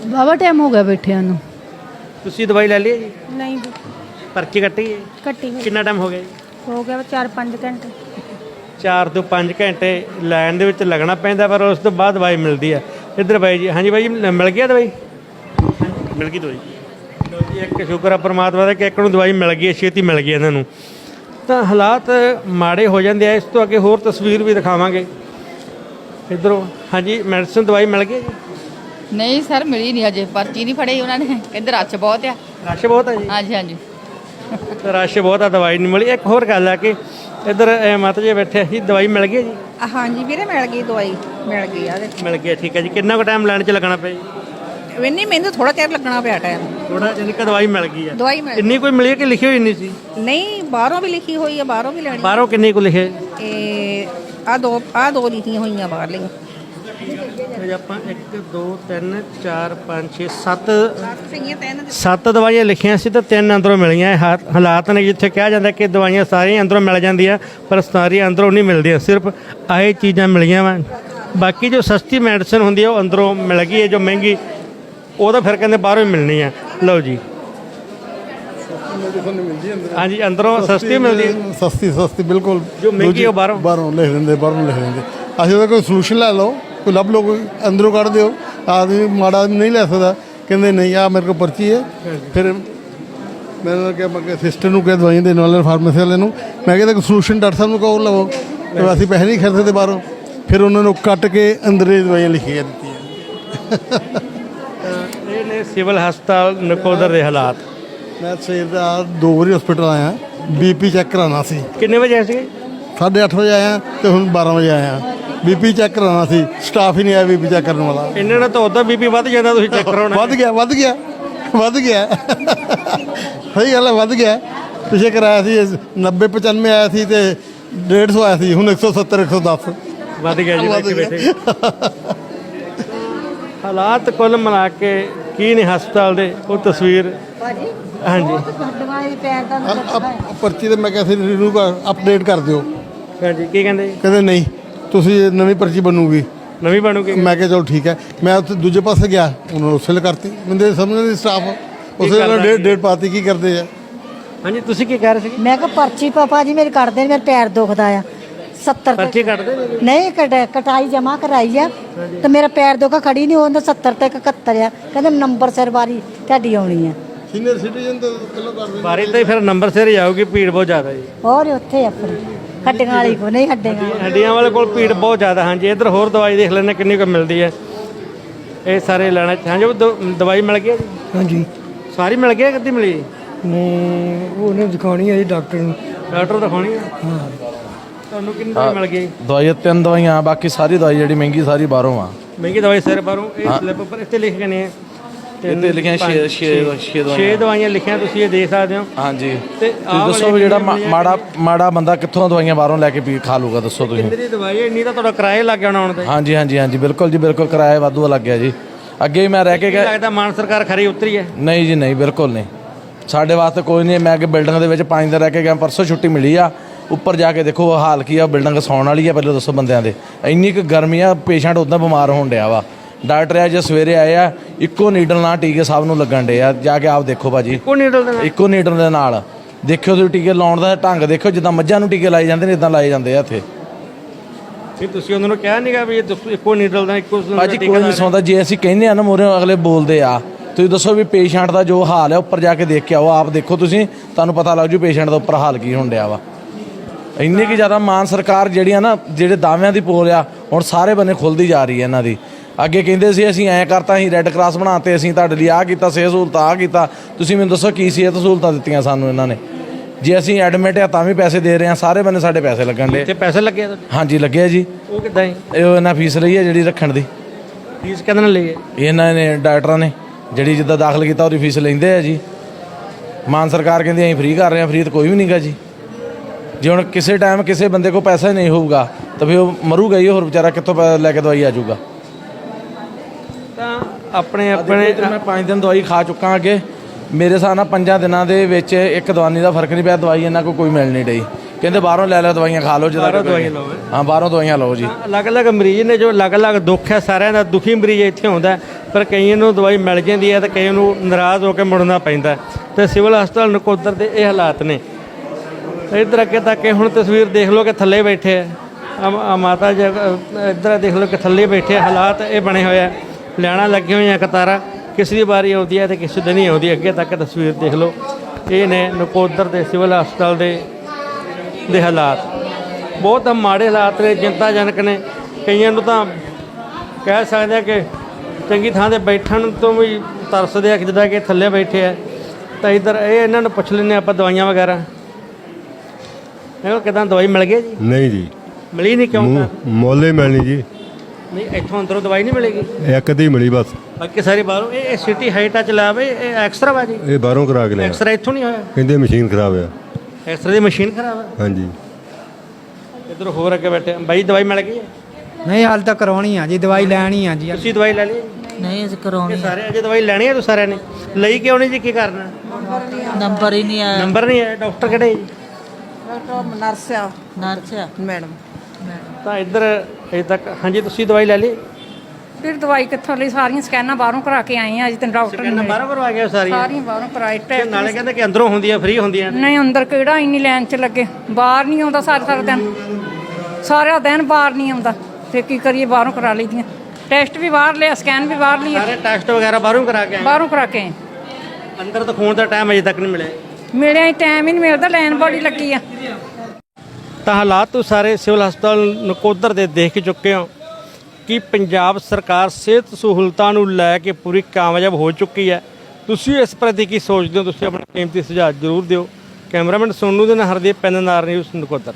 ਬਾਵਾ ਟਾਈਮ ਹੋ ਗਿਆ ਬੈਠਿਆਂ ਨੂੰ। ਤੁਸੀਂ ਦਵਾਈ ਲੈ ਲਈ ਹੈ ਜੀ? ਨਹੀਂ ਪਰਚੀ ਕੱਟੀ ਹੈ? ਕੱਟੀ ਹੋਈ। ਕਿੰਨਾ ਟਾਈਮ ਹੋ ਗਿਆ ਜੀ? ਹੋ ਗਿਆ 4-5 ਘੰਟੇ। 4 ਤੋਂ 5 ਘੰਟੇ ਲਾਈਨ ਦੇ ਵਿੱਚ ਲੱਗਣਾ ਪੈਂਦਾ ਪਰ ਉਸ ਤੋਂ ਬਾਅਦ ਦਵਾਈ ਮਿਲਦੀ ਹੈ ਇੱਧਰ ਬਾਈ ਜੀ ਹਾਂਜੀ ਬਾਈ ਜੀ ਮਿਲ ਗਿਆ ਦਵਾਈ? ਮਿਲ ਗਈ ਦਵਾਈ। ਲਓ ਜੀ ਇੱਕ ਸ਼ੁਕਰ ਆ ਪਰਮਾਤਮਾ ਦਾ ਕਿ ਇੱਕ ਨੂੰ ਦਵਾਈ ਮਿਲ ਗਈ ਹੈ, ਛੇਤੀ ਮਿਲ ਗਈ ਇਹਨਾਂ ਨੂੰ। ਤਾਂ ਹਾਲਾਤ ਮਾੜੇ ਹੋ ਜਾਂਦੇ ਆ ਇਸ ਤੋਂ ਅੱਗੇ ਹੋਰ ਤਸਵੀਰ ਵੀ ਦਿਖਾਵਾਂਗੇ। ਇੱਧਰੋਂ ਹਾਂਜੀ ਮੈਡੀਸਨ ਦਵਾਈ ਮਿਲ ਗਈ ਜੀ? ਨਹੀਂ ਸਰ ਮਿਲੀ ਨਹੀਂ ਹਜੇ ਪਰਚੀ ਨਹੀਂ ਫੜੀ ਉਹਨਾਂ ਨੇ। ਕਹਿੰਦੇ ਰੱਛ ਬਹੁਤ ਆ। ਰਸ਼ ਬਹੁਤ ਹੈ ਜੀ? ਹਾਂਜੀ ਹਾਂਜੀ। ਰਸ਼ ਬਹੁਤ ਆ ਦਵਾਈ ਨਹੀਂ ਮਿਲੀ। ਇੱਕ ਹੋਰ ਗੱਲ ਹੈ ਕਿ ਇੱਧਰ ਇਹ ਮਾਤਾ ਜੀ ਬੈਠੇ ਸੀ ਦਵਾਈ ਮਿਲ ਗਈ ਹੈ ਜੀ? ਹਾਂਜੀ ਵੀਰੇ ਮਿਲ ਗਈ ਦਵਾਈ ਮਿਲ ਗਈ ਆ ਮਿਲ ਗਈ ਹੈ, ਠੀਕ ਹੈ ਜੀ। ਕਿੰਨਾ ਕੁ ਟਾਈਮ ਲਾਈਨ 'ਚ ਲੱਗਣਾ ਪਿਆ ਜੀ? ਨਹੀਂ ਮੈਨੂੰ ਥੋੜਾ ਚਿਰ ਲੱਗਣਾ ਪਿਆ ਟਾਈਮ ਥੋੜਾ ਜਿਹਾ ਕਿ ਦਵਾਈ ਮਿਲ ਗਈ ਹੈ ਦਵਾਈ ਮਿਲ ਇੰਨੀ ਕੋਈ ਮਿਲੀ ਹੈ ਕਿ ਲਿਖੀ ਹੋਈ ਨਹੀਂ ਸੀ? ਨਹੀਂ ਬਾਹਰੋਂ ਵੀ ਲਿਖੀ ਹੋਈ ਆ ਬਾਹਰੋਂ ਵੀ ਲੈਣੀ ਬਾਹਰੋਂ ਕਿੰਨੀ ਕੁ ਲਿਖੇ ਇਹ ਆ ਦੋ ਆ ਦੋ ਲਿਖੀਆਂ ਹੋਈਆਂ ਬਾਹਰਲੀਆਂ। ਜੇ ਆਪਾਂ 1 2 3 4 5 6 7 ਸਹੀਆਂ ਤਿੰਨ ਸੱਤ ਦਵਾਈਆਂ ਲਿਖੀਆਂ ਸੀ ਤਾਂ ਤਿੰਨ ਅੰਦਰੋਂ ਮਿਲੀਆਂ ਇਹ ਹਾ- ਹਾਲਾਤ ਨੇ ਜਿੱਥੇ ਕਿਹਾ ਜਾਂਦਾ ਕਿ ਦਵਾਈਆਂ ਸਾਰੀਆਂ ਅੰਦਰੋਂ ਮਿਲ ਜਾਂਦੀਆਂ ਪਰ ਸਾਰੀਆਂ ਅੰਦਰੋਂ ਨਹੀਂ ਮਿਲਦੀਆਂ ਸਿਰਫ ਆਹੀ ਚੀਜ਼ਾਂ ਮਿਲੀਆਂ ਵਾ। ਬਾਕੀ ਜੋ ਸਸਤੀ ਮੈਡੀਸਨ ਹੁੰਦੀ ਹੈ ਉਹ ਅੰਦਰੋਂ ਮਿਲ ਗਈ ਹੈ ਜੋ ਮਹਿੰਗੀ ਉਹ ਤਾਂ ਫਿਰ ਕਹਿੰਦੇ ਬਾਹਰੋਂ ਹੀ ਮਿਲਣੀ ਹੈ ਲਓ ਜੀ। ਹਾਂਜੀ ਅੰਦਰੋਂ ਸਸਤੀ ਮਿਲਦੀ। ਹੈ ਸਸਤੀ ਸਸਤੀ ਬਿਲਕੁਲ। ਜੋ ਮਹਿੰਗੀ ਦੂਜੀ- ਉਹ ਬਾਹਰੋਂ। ਬਾਹਰੋਂ ਲਿਖ ਦਿੰਦੇ ਬਾਹਰੋਂ ਲਿਖ ਦਿੰਦੇ। ਅਸੀਂ ਉਹਦਾ ਕੋਈ ਸੋਲੂਸ਼ਨ ਲੈ ਲਓ। ਕੋਈ ਲੱਭ ਲਓ ਕੋਈ ਅੰਦਰੋਂ ਕੱਢ ਦਿਓ। ਆਦਮੀ ਮਾੜਾ ਆਦਮੀ ਨਹੀਂ ਲੈ ਸਕਦਾ। ਕਹਿੰਦੇ ਨਹੀਂ ਆ ਮੇਰੇ ਕੋਲ ਪਰਚੀ ਹੈ। ਫਿਰ ਮੈਂ ਉਹਨਾਂ ਕਿਹਾ ਮੈਂ ਕਿਹਾ ਸਿਸਟਰ ਨੂੰ ਕਿਹਾ ਦਵਾਈਆਂ ਦੇਣ ਵਾਲੇ ਫਾਰਮੇਸੀ ਵਾਲੇ ਨੂੰ। ਮੈਂ ਕਿਹਾ ਕੋਈ ਸੋਲੂਸ਼ਨ ਡਾਕਟਰ ਸਾਹਿਬ ਨੂੰ ਕਹੋ ਲਵੋ। ਤੇ ਅਸੀਂ ਪੈਸੇ ਨਹੀਂ ਖਰਚਦੇ ਬਾਹਰੋਂ। ਫਿਰ ਉਹਨਾਂ ਨੂੰ ਕੱਟ ਕੇ ਅੰਦਰੇ ਦਵਾਈਆਂ ਲਿਖੀਆਂ ਦਿੱਤੀਆਂ। ਇਹ ਨੇ ਸਿਵਲ ਹਸਪਤਾਲ ਨਕੋਦਰ ਦੇ ਹਾਲਾਤ। ਮੈਂ ਸਵੇਰ ਦਾ ਦੋ ਵਾਰੀ ਹਸਪੀਟਲ ਆਇਆ। ਬੀਪੀ ਚੈੱਕ ਕਰਾਉਣਾ ਸੀ। ਕਿੰਨੇ ਵਜੇ ਆਏ ਸੀਗੇ? 8:30 ਵਜੇ ਆਇਆ ਤੇ ਹੁਣ 12 ਵਜੇ ਆਇਆ। ਬੀਪੀ ਚੈੱਕ ਕਰਾਉਣਾ ਸੀ ਸਟਾਫ ਹੀ ਨਹੀਂ ਆਇਆ ਬੀਪੀ ਚੈੱਕ ਕਰਨ ਵਾਲਾ। ਇਹਨਾਂ ਨਾਲ ਤਾਂ ਉਦਾਂ ਬੀਪੀ ਵੱਧ ਜਾਂਦਾ ਤੁਸੀਂ ਚੈੱਕ ਕਰਾਉਣਾ ਵੱਧ ਗਿਆ ਵੱਧ ਗਿਆ ਵੱਧ ਗਿਆ। ਸਹੀ ਗੱਲ ਹੈ ਵੱਧ ਗਿਆ। ਪਿਛੇ ਕਰਾਇਆ ਸੀ 90 95 ਆਇਆ ਸੀ ਤੇ 150 ਆਇਆ ਸੀ ਹੁਣ 170 110 ਵੱਧ ਗਿਆ ਜੀ ਬੈਠੇ ਗਿਆ। ਬੈਠੇ ਹਾਲਾਤ ਕੁੱਲ ਮਿਲਾ ਕੇ ਕੀ ਨੇ ਹਸਪਤਾਲ ਦੇ ਉਹ ਤਸਵੀਰ। ਹਾਂਜੀ। ਅ- ਪਰਚੀ ਤੇ ਮੈਂ ਕਿਹਾ ਸੀ ਕਰ ਅਪਡੇਟ ਕਰ ਦਿਓ। ਹਾਂਜੀ ਕੀ ਕਹਿੰਦੇ? ਕਹਿੰਦੇ ਨਹੀਂ। ਤੁਸੀਂ ਇਹ ਨਵੀਂ ਪਰਚੀ ਬਣੂਗੀ। ਨਵੀਂ ਬਣੂਗੀ। ਮੈਂ ਕਿਹਾ ਚਲੋ ਠੀਕ ਹੈ। ਮੈਂ ਉੱਥੇ ਦੂਜੇ ਪਾਸੇ ਗਿਆ ਉਹਨਾਂ ਨੂੰ ਉਸੇ ਕਰਤੀ। ਬੰਦੇ ਸਮਝ ਨਹੀਂ ਸਟਾਫ ਉਸੇ ਨਾਲ ਡੇਟ ਡੇਟ ਪਾਤੀ ਕੀ ਕਰਦੇ ਆ। ਹਾਂਜੀ ਤੁਸੀਂ ਕੀ ਕਹਿ ਰਹੇ ਸੀਗੇ? ਮੈਂ ਕਿਹਾ ਪਰਚੀ ਪਾਪਾ ਜੀ ਮੇਰੀ ਕੱਢ ਦੇ ਮੇਰੇ ਪੈਰ ਦੁਖਦਾ ਆ। 70 ਪਰਚੀ ਕੱਟਦੇ ਨੇ ਨਹੀਂ ਕਟ- ਕਟਾਈ ਜਮਾ ਕਰਾਈ ਆ। ਤੇ ਮੇਰਾ ਪੈਰ ਦੁਖਾ ਖੜੀ ਨਹੀਂ ਹੁੰਦਾ 70 ਤੇ 71 ਆ। ਕਹਿੰਦੇ ਨੰਬਰ ਸਿਰ ਵਾਰੀ ਤੁਹਾਡੀ ਆਉਣੀ ਆ। ਸੀਨੀਅਰ ਸਿਟੀਜ਼ਨ ਤਾਂ ਪਹਿਲਾਂ ਕਰਦੇ ਬਾਰੀ ਤੇ ਫਿਰ ਨੰਬਰ ਸਿਰ ਹੀ ਆਊਗੀ ਭੀੜ ਬਹੁਤ ਜ਼ਿਆਦਾ ਜੀ। ਹੋਰ ਉੱਥੇ ਆਪਣੇ ਹੱਡੀਆਂ ਵਾਲੀ ਕੋ ਨਹੀਂ ਹੱਡੀਆਂ ਵਾਲੀ। ਹੱਡੀਆਂ ਵਾਲੇ ਕੋਲ ਭੀੜ ਬਹੁਤ ਜ਼ਿਆਦਾ ਹਾਂਜੀ। ਇੱਧਰ ਹੋਰ ਦਵਾਈ ਦੇਖ ਲੈਣੇ ਕਿੰਨੀ ਕੁ ਮਿਲਦੀ ਹੈ। ਇਹ ਸਾਰੇ ਲੈਣਾ ਹਾਂਜੀ ਉਹ ਦ- ਦਵਾਈ ਮਿਲ ਗਈ ਹੈ ਜੀ? ਹਾਂਜੀ। ਸਾਰੀ ਮਿਲ ਗਈ ਹੈ ਕਿੱਦੀ ਮਿਲੀ? ਨੇ ਉਹਨੇ ਦਿਖਾਉਣੀ ਹੈ ਜੀ ਡਾਕਟਰ ਨੂੰ। ਡਾਕਟਰ ਦਿਖਾਉਣੀ ਹੈ? ਹਾਂ। ਤੁਹਾਨੂੰ ਕਿੰਨੀ ਦਵਾਈ ਮਿਲ ਗਈ? ਦਵਾਈਆਂ ਤਿੰਨ ਦਵਾਈਆਂ ਬਾਕੀ ਸਾਰੀ ਦਵਾਈ ਜਿਹੜੀ ਮਹਿੰਗੀ ਸਾਰੀ ਬਾਹਰੋਂ ਆ। ਮਹਿੰਗੀ ਦਵਾਈ ਸਿਰ ਬਾਹਰੋਂ। ਇਹ ਸਲਿੱਪ ਉੱਪਰ ਇੱਥੇ ਲਿਖ ਕੇ ਨੇ ਇੱਥੇ ਲਿਖਿਆ ਛੇ ਛੇ ਛੇ ਦਵਾਈਆਂ। 6 ਦਵਾਈਆਂ ਲਿਖੀਆਂ ਤੁਸੀਂ ਇਹ ਦੇਖ ਸਕਦੇ ਹੋ। ਹਾਂਜੀ। ਤੇ ਤੁਸੀਂ ਦੱਸੋ ਵੀ ਜਿਹੜਾ ਮਾ- ਮਾੜਾ ਮਾੜਾ ਬੰਦਾ ਕਿੱਥੋਂ ਦਵਾਈਆਂ ਬਾਹਰੋਂ ਲੈ ਕੇ ਪੀ ਖਾ ਲੂਗਾ ਦੱਸੋ ਤੁਸੀਂ। ਕਿੰਨੀ ਦੀ ਦਵਾਈ ਇੰਨੀ ਤਾਂ ਤੁਹਾਡਾ ਕਿਰਾਏ ਲੱਗ ਜਾਣਾ ਆਉਣ ਤੇ। ਹਾਂਜੀ ਹਾਂਜੀ ਹਾਂਜੀ ਬਿਲਕੁਲ ਜੀ ਬਿਲਕੁਲ ਕਿਰਾਇਆ ਵਾਧੂ ਲੱਗ ਗਿਆ ਜੀ। ਅੱਗੇ ਵੀ ਮੈਂ ਰਹਿ ਕੇ ਕੀ ਗਿਆ ਲੱਗਦਾ ਮਾਨ ਸਰਕਾਰ ਖਰੀ ਉਤਰੀ ਹੈ? ਨਹੀਂ ਜੀ ਨਹੀਂ ਬਿਲਕੁਲ ਨਹੀਂ। ਸਾਡੇ ਵਾਸਤੇ ਕੋਈ ਨਹੀਂ ਮੈਂ ਅੱਗੇ ਬਿਲਡਿੰਗ ਦੇ ਵਿੱਚ ਪੰਜ ਦਿਨ ਰਹਿ ਕੇ ਗਿਆ ਪਰਸੋਂ ਛੁੱਟੀ ਮਿਲੀ ਆ। ਉੱਪਰ ਜਾ ਕੇ ਦੇਖੋ ਉਹ ਹਾਲ ਕੀ ਆ ਬਿਲਡਿੰਗ ਸੌਣ ਵਾਲੀ ਆ ਪਹਿਲਾਂ ਦੱਸੋ ਬੰਦਿਆਂ ਦੇ। ਇੰਨੀ ਕੁ ਗਰਮੀ ਆ ਪੇਸ਼ੈਂਟ ਉਦਾਂ ਬਿਮਾਰ ਹੋਣ ਡਿਆ ਵਾ। ਡਾਕਟਰ ਆ ਜੇ ਸਵੇਰੇ ਆਏ ਆ ਇੱਕੋ ਨੀਡਲ ਨਾਲ ਟੀਕੇ ਸਭ ਨੂੰ ਲੱਗਣ ਡੇ ਆ। ਜਾ ਕੇ ਆਪ ਦੇਖੋ ਭਾਜੀ। ਕੋ ਨੀਡਲ ਦੇ ਨਾਲ? ਇੱਕੋ ਨੀਡਲ ਦੇ ਨਾਲ। ਦੇਖਿਓ ਤੁਸੀਂ ਟੀਕੇ ਲਾਉਣ ਦਾ ਢੰਗ ਦੇਖਿਓ ਜਿੱਦਾਂ ਮੱਝਾਂ ਨੂੰ ਟੀਕੇ ਲਾਏ ਜਾਂਦੇ ਨੇ ਇਦਾਂ ਲਾਏ ਜਾਂਦੇ ਆ ਇੱਥੇ। ਨਹੀਂ ਤੁਸੀਂ ਉਹਨਾਂ ਨੂੰ ਕਿਹਾ ਨਹੀਂਗਾ ਵੀ ਇਹ ਦੱਸੋ ਇੱਕੋ ਨੀਡਲ ਦਾ ਇੱਕੋ ਭਾਜੀ ਕੋਈ ਨਹੀਂ ਸੌਂਦਾ ਜੇ ਅਸੀਂ ਕਹਿੰਦੇ ਆ ਨਾ ਮੋਰੇ ਅਗਲੇ ਬੋਲਦੇ ਆ। ਤੁਸੀਂ ਦੱਸੋ ਵੀ ਪੇਸ਼ੈਂਟ ਦਾ ਜੋ ਹਾਲ ਹੈ ਉੱਪਰ ਜਾ ਕੇ ਦੇਖ ਕੇ ਆਓ। ਆਪ ਦੇਖੋ ਤੁਸੀਂ ਤੁਹਾਨੂੰ ਪਤਾ ਲੱਗ ਜੂ ਪੇਸ਼ੈਂਟ ਦਾ ਉੱਪਰ ਹਾਲ ਕੀ ਹੋਣ ਡਿਆ ਵਾ। ਇੰਨੀ ਕਿ ਜ਼ਿਆਦਾ ਮਾਨ ਸਰਕਾਰ ਜਿਹੜੀਆਂ ਨਾ ਜਿਹੜੇ ਦਾਅਵਿਆਂ ਦੀ ਪੋਲ ਆ ਹੁਣ ਸਾਰੇ ਬੰਨੇ ਖੁੱਲਦੀ ਜਾ ਰਹੀ ਹੈ ਇਹਨਾਂ ਦੀ। ਅੱਗੇ ਕਹਿੰਦੇ ਸੀ ਅਸੀਂ ਐਂ ਕਰਤਾ ਅਸੀਂ ਰੈੱਡ ਕਰਾਸ ਬਣਾਤੇ ਅਸੀਂ ਤੁਹਾਡੇ ਲਈ ਆਹ ਕੀਤਾ ਸਿਹਤ ਸਹੂਲਤਾਂ ਆਹ ਕੀਤਾ। ਤੁਸੀਂ ਮੈਨੂੰ ਦੱਸੋ ਕੀ ਸਿਹਤ ਸਹੂਲਤਾਂ ਦਿੱਤੀਆਂ ਸਾਨੂੰ ਇਹਨਾਂ ਨੇ। ਜੇ ਅਸੀਂ ਐਡਮਿਟ ਆ ਤਾਂ ਵੀ ਪੈਸੇ ਦੇ ਰਹੇ ਆ ਸਾਰੇ ਬੰਨੇ ਸਾਡੇ ਪੈਸੇ ਲੱਗਣ ਦੇ। ਤੇ ਪੈਸੇ ਲੱਗੇ ਆ ਤੁਹਾਡੇ? ਹਾਂਜੀ ਲੱਗੇ ਆ ਜੀ। ਉਹ ਕਿੱਦਾਂ ਹੈ ਇਹ ਇਹਨਾਂ ਫੀਸ ਲਈ ਹੈ ਜਿਹੜੀ ਰੱਖਣ ਦੀ। ਫੀਸ ਨਾਲ ਲਈ ਹੈ? ਇਹਨਾਂ ਨੇ ਡਾਕਟਰਾਂ ਨੇ ਜਿਹੜੀ ਜਿੱਦਾਂ ਦਾਖਲ ਕੀਤਾ ਉਹਦੀ ਫੀਸ ਲੈਂਦੇ ਆ ਜੀ। ਮਾਨ ਸਰਕਾਰ ਕਹਿੰਦੀ ਅਸੀਂ ਫ੍ਰੀ ਕਰ ਰਹੇ ਹਾਂ ਫ੍ਰੀ ਤਾਂ ਕੋਈ ਵੀ ਨਹੀਂਗਾ ਜੀ। ਜੇ ਹੁਣ ਕਿਸੇ ਟਾਈਮ ਕਿਸੇ ਬੰਦੇ ਕੋਲ ਪੈਸਾ ਹੀ ਨਹੀਂ ਹੋਊਗਾ ਤਾਂ ਫਿਰ ਉਹ ਮਰੂਗਾ ਹੀ ਹੋਰ ਵਿਚਾਰਾ ਕਿੱਥੋਂ ਪੈ- ਲੈ ਕੇ ਦਵਾਈ ਆ ਜਾਊਗਾ। ਤਾਂ ਆਪਣੇ ਆਪਣੇ ਮੈਂ 5 ਦਿਨ ਦਵਾਈ ਖਾ ਚੁੱਕਾ ਅੱਗੇ। ਮੇਰੇ ਹਿਸਾਬ ਨਾਲ ਪੰਜਾਂ ਦਿਨਾਂ ਦੇ ਵਿੱਚ ਇੱਕ ਦਵਾਨੀ ਦਾ ਫ਼ਰਕ ਨਹੀਂ ਪਿਆ ਦਵਾਈ ਇਹਨਾਂ ਕੋਲ ਕੋਈ ਮਿਲ ਨਹੀਂ ਰਹੀ। ਕਹਿੰਦੇ ਬਾਹਰੋਂ ਲੈ ਲਓ ਦਵਾਈਆਂ ਖਾ ਲਓ ਜਿਹਦਾ ਬਾਹਰੋਂ ਦਵਾਈਆਂ ਲਓ, ਹੈਂ। ਬਾਹਰੋਂ ਦਵਾਈਆਂ ਲਓ ਜੀ। ਅਲੱਗ-ਅਲੱਗ ਮਰੀਜ਼ ਨੇ ਜੋ ਅਲੱਗ-ਅਲੱਗ ਦੁੱਖ ਹੈ ਸਾਰਿਆਂ ਦਾ ਦੁਖੀ ਮਰੀਜ਼ ਇੱਥੇ ਆਉਂਦਾ ਪਰ ਕਈਆਂ ਨੂੰ ਦਵਾਈ ਮਿਲ ਜਾਂਦੀ ਹੈ ਤੇ ਕਈਆਂ ਨੂੰ ਨਾਰਾਜ਼ ਹੋ ਕੇ ਮੁੜਨਾ ਪੈਂਦਾ। ਤੇ ਸਿਵਲ ਹਸਪਤਾਲ ਨਕੋਦਰ ਦੇ ਇਹ ਹਾਲਾਤ ਨੇ। ਇੱਧਰ ਅੱਗੇ ਤੱਕ ਇਹ ਹੁਣ ਤਸਵੀਰ ਦੇਖ ਲਓ ਕਿ ਥੱਲੇ ਬੈਠੇ ਆ ਮਾਤਾ ਜੀ ਇੱਧਰ ਦੇਖ ਲਓ ਕਿ ਥੱਲੇ ਬੈਠੇ ਹਾਲਾਤ ਇਹ ਬਣੇ ਹੋਏ ਆ ਲੈਣਾ ਲੱਗੀਆਂ ਹੋਈਆਂ ਕਤਾਰਾਂ ਕਿਸੇ ਦੀ ਵਾਰੀ ਆਉਂਦੀ ਹੈ ਤੇ ਕਿਸੇ ਦੀ ਨਹੀਂ ਆਉਂਦੀ ਅੱਗੇ ਤੱਕ ਤਸਵੀਰ ਦੇਖ ਲਓ। ਇਹ ਨੇ ਨਕੋਦਰ ਦੇ ਸਿਵਲ ਹਸਪਤਾਲ ਦੇ ਦੇ ਹਾਲਾਤ। ਬਹੁਤ ਮਾੜੇ ਹਾਲਾਤ ਨੇ ਚਿੰਤਾਜਨਕ ਨੇ। ਕਈਆਂ ਨੂੰ ਤਾਂ ਕਹਿ ਸਕਦੇ ਆ ਕਿ ਚੰਗੀ ਥਾਂ ਤੇ ਬੈਠਣ ਤੋਂ ਵੀ ਤਰਸਦੇ ਆ ਕਿ ਜਿੱਦਾਂ ਕਿ ਥੱਲੇ ਬੈਠੇ ਆ। ਤਾਂ ਇਧਰ ਇਹ ਇਹਨਾਂ ਨੂੰ ਪੁੱਛ ਲੈਂਦੇ ਆਪਾਂ ਦਵਾਈਆਂ ਵਗੈਰਾ। ਇਹ ਕਿਦਾਂ ਦਵਾਈ ਮਿਲ ਗਈ ਜੀ? ਨਹੀਂ ਜੀ। ਮਿਲੀ ਨਹੀਂ ਕਿਉਂ? ਮੋਲੇ ਮਿਲਣੀ ਜੀ। ਨਹੀਂ ਇੱਥੋਂ ਅੰਦਰੋਂ ਦਵਾਈ ਨਹੀਂ ਮਿਲੇਗੀ? ਇੱਕ ਦੀ ਮਿਲੀ ਬਸ। ਬਾਕੀ ਸਾਰੇ ਬਾਹਰੋਂ ਇਹ ਇਹ ਸਿਟੀ ਹਾਈਟਾ ਚ ਲਾਵੇ ਇਹ ਐਕਸਰਾ ਵਾ ਜੀ? ਇਹ ਬਾਹਰੋਂ ਕਰਾ ਕੇ ਲਿਆ। ਐਕਸਰਾ ਇੱਥੋਂ ਨਹੀਂ ਹੋਇਆ? ਕਹਿੰਦੇ ਮਸ਼ੀਨ ਖਰਾਬ ਆ। ਐਕਸਰਾ ਦੀ ਮਸ਼ੀਨ ਖਰਾਬ ਹੈ ਹਾਂਜੀ। ਇਧਰ ਹੋਰ ਅੱਗੇ ਬੈਠੇ ਆ। ਬਾਈ ਦਵਾਈ ਮਿਲ ਗਈ ਹੈ ਨਹੀਂ ਹਾਲ ਤਾਂ ਕਰਾਉਣੀ ਆ ਜੀ ਦਵਾਈ ਲੈਣੀ ਆ ਜੀ। ਤੁਸੀਂ ਦਵਾਈ ਲੈ ਲਈ ਨਹੀਂ ਅਸੀਂ ਕਰਾਉਣੀ ਇਹ ਸਾਰੇ ਅਜੇ ਦਵਾਈ ਲੈਣੀ ਹੈ ਤੂੰ ਸਾਰਿਆਂ ਨੇ? ਲਈ ਕਿਉਂ ਨਹੀਂ ਜੀ? ਕੀ ਕਰਨਾ ਨੰਬਰ ਹੀ ਨਹੀਂ ਆਇਆ। ਨੰਬਰ ਨਹੀਂ ਹੈ ਡਾਕਟਰ ਕਿਹੜੇ ਜੀ? ਨਰਸ ਆ। ਨਰਸ ਆ। ਮੈਡਮ। ਤਾਂ ਇੱਧਰ ਅਜੇ ਤੱਕ ਹਾਂਜੀ ਤੁਸੀਂ ਦਵਾਈ ਲੈ ਲਈ? ਫਿਰ ਦਵਾਈ ਕਿੱਥੋਂ ਲਈ? ਸਾਰੀਆਂ ਸਕੈਨਾਂ ਬਾਹਰੋਂ ਕਰਾ ਕੇ ਆਏ ਆ ਅਜੇ ਤੈਨੂੰ ਡਾਕਟਰ ਨੇ ਕਹਿੰਦਾ ਬਾਹਰੋਂ ਕਰਵਾ ਗਿਆ ਸਾਰੀਆਂ? ਸਾਰੀਆਂ ਬਾਹਰੋਂ ਕਰਾਏ ਤੇ ਟੈਸਟ ਨਾਲੇ ਕਹਿੰਦੇ ਕਿ ਅੰਦਰੋਂ ਹੁੰਦੀਆਂ ਫ੍ਰੀ ਹੁੰਦੀਆਂ ਨੇ। ਨਹੀਂ ਅੰਦਰ ਕਿਹੜਾ ਇੰਨੀ ਲਾਈਨ 'ਚ ਲੱਗੇ? ਬਾਹਰ ਨਹੀਂ ਆਉਂਦਾ ਸਾਰਾ ਸਾਰਾ ਦਿਨ। ਸਾਰਾ ਦਿਨ ਬਾਹਰ ਨਹੀਂ ਆਉਂਦਾ। ਤੇ ਕੀ ਕਰੀਏ ਬਾਹਰੋਂ ਕਰਾ ਲਈਦੀਆਂ। ਟੈਸਟ ਵੀ ਬਾਹਰ ਲਿਆ ਸਕੈਨ ਵੀ ਬਾਹਰ ਲਿਆ ਸਾਰੇ ਟੈਸਟ ਵਗੈਰਾ ਬਾਹਰੋਂ ਕਰਾ ਕੇ ਆਏ? ਬਾਹਰੋਂ ਕਰਾ ਕੇ ਆਏ। ਅੰਦਰ ਦਿਖਾਉਣ ਦਾ ਟਾਈਮ ਅਜੇ ਤੱਕ ਨਹੀਂ ਮਿਲਿਆ। ਮਿਲਿਆ ਹੀ ਟਾਈਮ ਹੀ ਨਹੀਂ ਮਿਲਦਾ ਲਾਈਨ ਬੜੀ ਲੱਗੀ ਆ। ਤਾਂ ਹਾਲਾਤ ਤੁਸੀਂ ਸਾਰੇ ਸਿਵਲ ਹਸਪਤਾਲ ਨਕੋਦਰ ਦੇ ਦੇਖ ਚੁੱਕੇ ਹੋ ਕਿ ਪੰਜਾਬ ਸਰਕਾਰ ਸਿਹਤ ਸਹੂਲਤਾਂ ਨੂੰ ਲੈ ਕੇ ਪੂਰੀ ਕਾਮਯਾਬ ਹੋ ਚੁੱਕੀ ਹੈ। ਤੁਸੀਂ ਇਸ ਪ੍ਰਤੀ ਕੀ ਸੋਚਦੇ ਹੋ? ਤੁਸੀਂ ਆਪਣਾ ਕੀਮਤੀ ਸੁਝਾਅ ਜ਼ਰੂਰ ਦਿਓ। ਕੈਮਰਾਮੈਨ ਸੋਨੂ ਦੇ ਨਾਲ ਹਰਦੀਪ ਪੈਨਨਾਰ ਨਿਊਜ਼ ਨਕੋਦਰ।